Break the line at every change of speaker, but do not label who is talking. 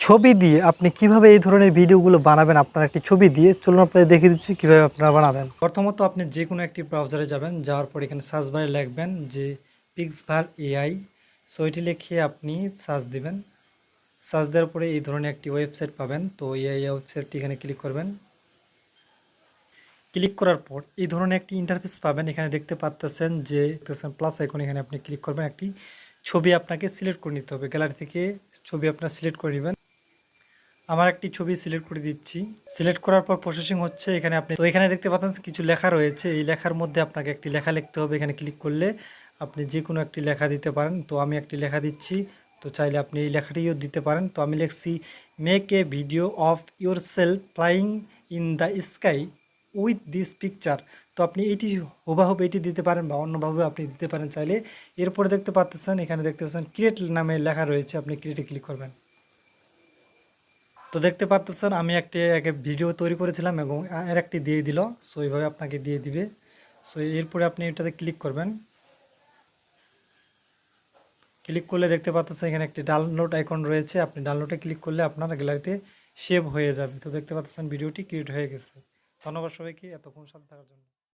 ছবি দিয়ে আপনি কীভাবে এই ধরনের ভিডিওগুলো বানাবেন? আপনার একটি ছবি দিয়ে চলুন আপনাদের দেখে দিচ্ছি কীভাবে আপনারা বানাবেন। প্রথমত আপনি যে কোনো একটি ব্রাউজারে যাবেন, যাওয়ার পর এখানে সার্চ বারে লিখবেন যে পিক্সভার এআই সো এটি লিখে আপনি সার্চ দিবেন। সার্চ দেওয়ার পরে এই ধরনের একটি ওয়েবসাইট পাবেন। তো এই ওয়েবসাইটটি এখানে ক্লিক করবেন। ক্লিক করার পর এই ধরনের একটি ইন্টারফেস পাবেন। এখানে দেখতে পাচ্তেছেন যে প্লাস আইকন এখানে আপনি ক্লিক করবেন। একটি ছবি আপনাকে সিলেক্ট করে নিতে হবে। গ্যালারি থেকে ছবি আপনার সিলেক্ট করে নেবেন। আমার একটি ছবি সিলেক্ট করে দিচ্ছি। সিলেক্ট করার পর প্রসেসিং হচ্ছে এখানে আপনি তো এখানে দেখতে পাচ্ছেন কিছু লেখা রয়েছে। এই লেখার মধ্যে আপনাকে একটি লেখা লিখতে হবে। এখানে ক্লিক করলে আপনি যে কোনো একটি লেখা দিতে পারেন। তো আমি একটি লেখা দিচ্ছি। তো চাইলে আপনি এই লেখাটিও দিতে পারেন। তো আমি লিখছি make a video of yourself flying in the sky with this picture তো আপনি এটি হুবাহুব এটি দিতে পারেন বা অন্যভাবে আপনি দিতে পারেন চাইলে। এরপরে দেখতে পাচ্ছেন, এখানে দেখতে পাচ্ছেন ক্রিয়েট নামে লেখা রয়েছে। আপনি ক্রিয়েটে ক্লিক করবেন। তো দেখতে পাচ্ছেন আমি একটি, একে ভিডিও তৈরি করেছিলাম এবং আর একটি দিয়ে দিল, সো এইভাবে আপনাকে দিয়ে দিবে। সো এরপরে আপনি এটাতে ক্লিক করবেন। ক্লিক করলে দেখতে পাচ্ছেন এখানে একটি ডাউনলোড আইকন রয়েছে। আপনি ডাউনলোডে ক্লিক করলে আপনার গ্যালারিতে সেভ হয়ে যাবে। তো দেখতে পাচ্ছেন ভিডিওটি ক্রিয়েট হয়ে গেছে। ধন্যবাদ সবাইকে, এতক্ষণ সাথে থাকার জন্য।